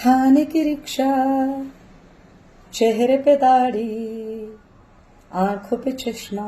थाने की रिक्शा चेहरे पे दाढ़ी आंखों पे चश्मा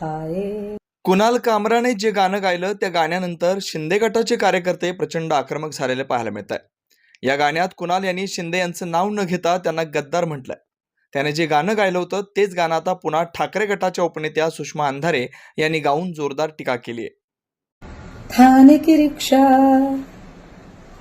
हाय. कुणाल कामराने जे गाणं गायलं त्या गाण्यानंतर शिंदे गटाचे कार्यकर्ते प्रचंड आक्रमक झालेले पाहायला मिळत आहे या गाण्यात कुणाल यांनी शिंदे यांचं नाव न घेता त्यांना गद्दार म्हटलंय. त्याने जे गाणं गायलं होतं तेच गाणं आता पुन्हा ठाकरे गटाच्या उपनेत्या सुषमा अंधारे यांनी गाऊन जोरदार टीका केली आहे. की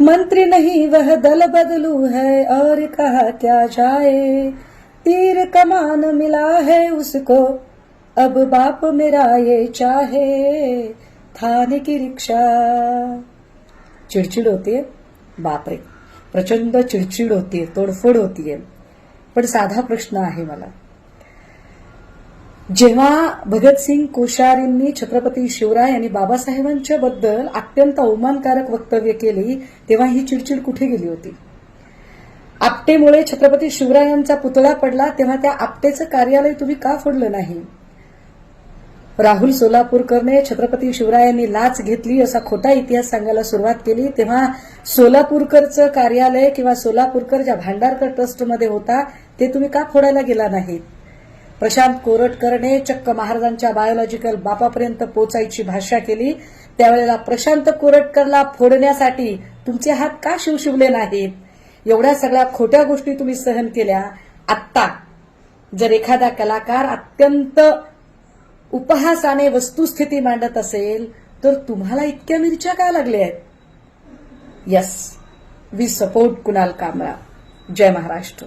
मंत्री नहीं, वह दल बदलू है और कहा क्या जाए। तीर कमान मिला है उसको, अब बाप मेरा ये चाहे। थाने की रिक्शा। चिडचिड होतीये बापरे प्रचंड चिडचिड होती है, तोडफोड होतीये पण साधा प्रश्न आहे मला। जेव्हा भगतसिंग कोश्यारींनी छत्रपती शिवराय आणि बाबासाहेबांच्या बद्दल अत्यंत अवमानकारक वक्तव्य केली तेव्हा ही चिडचिड कुठे गेली होती? आपटेमुळे छत्रपती शिवरायांचा पुतळा पडला तेव्हा त्या आपटेचं कार्यालय तुम्ही का फोडलं नाही? राहुल सोलापूरकरने छत्रपती शिवरायांनी लाच घेतली असा खोटा इतिहास सांगायला सुरुवात केली तेव्हा सोलापूरकरचं कार्यालय किंवा सोलापूरकर ज्या भांडारकर ट्रस्टमध्ये होता ते तुम्ही का फोडायला गेला नाहीत प्रशांत कोरटकरने चक्क महाराजांच्या बायोलॉजिकल बापापर्यंत पोचायची भाषा केली. त्यावेळेला प्रशांत कोरटकरला फोडण्यासाठी तुमचे हात का शिवशिवले नाहीत? एवढ्या सगळ्या खोट्या गोष्टी तुम्ही सहन केल्या. आत्ता जर एखादा कलाकार अत्यंत उपहासाने वस्तुस्थिती मांडत असेल तर तुम्हाला इतक्या मिरच्या का लागल्या आहेत? Yes we support Kunal Kamra Jai Maharashtra.